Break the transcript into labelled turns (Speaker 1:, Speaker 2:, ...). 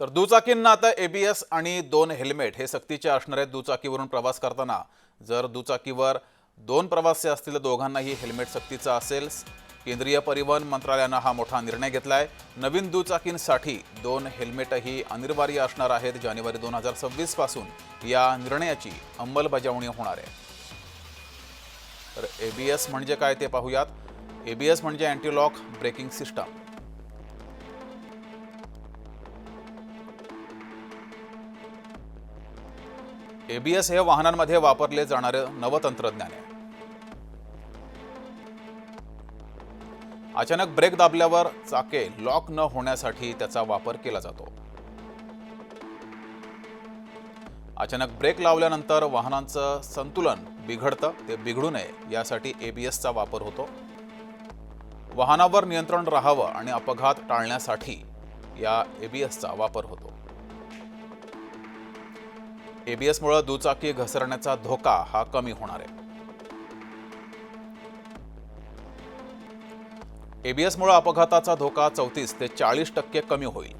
Speaker 1: तर दुचाकींना आता एबीएस आणि दोन हेल्मेट हे सक्तीचे असणार आहेत दुचाकीवरून प्रवास करताना. जर दुचाकीवर दोन प्रवासी असतील तर दोघांनाही हेल्मेट सक्तीचा असेल. केंद्रीय परिवहन मंत्रालयानं हा मोठा निर्णय घेतला आहे नवीन दुचाकींसाठी दोन हेल्मेटही अनिवार्य असणार आहेत. जानेवारी दोन हजार सव्वीसपासून या निर्णयाची अंमलबजावणी होणार आहे. तर ए बी एस म्हणजे काय ते पाहूयात. ए बी एस म्हणजे anti lock braking system ABS हे वाहनांमध्ये वापरले जाणारे नवतंत्रज्ञान आहे. अचानक ब्रेक दाबल्यावर चाके लॉक न होण्यासाठी त्याचा वापर केला जातो. अचानक ब्रेक लावल्यानंतर वाहनांचं संतुलन बिघडतं ते बिघडू नये यासाठी एबीएसचा वापर होतो. वाहनावर नियंत्रण राहावं आणि अपघात टाळण्यासाठी या एबीएसचा वापर होतो. एबीएसमुळे दुचाकी घसरण्याचा धोका हा कमी होणार आहे. एबीएसमुळे अपघाताचा धोका चौतीस ते चाळीस टक्के कमी होईल.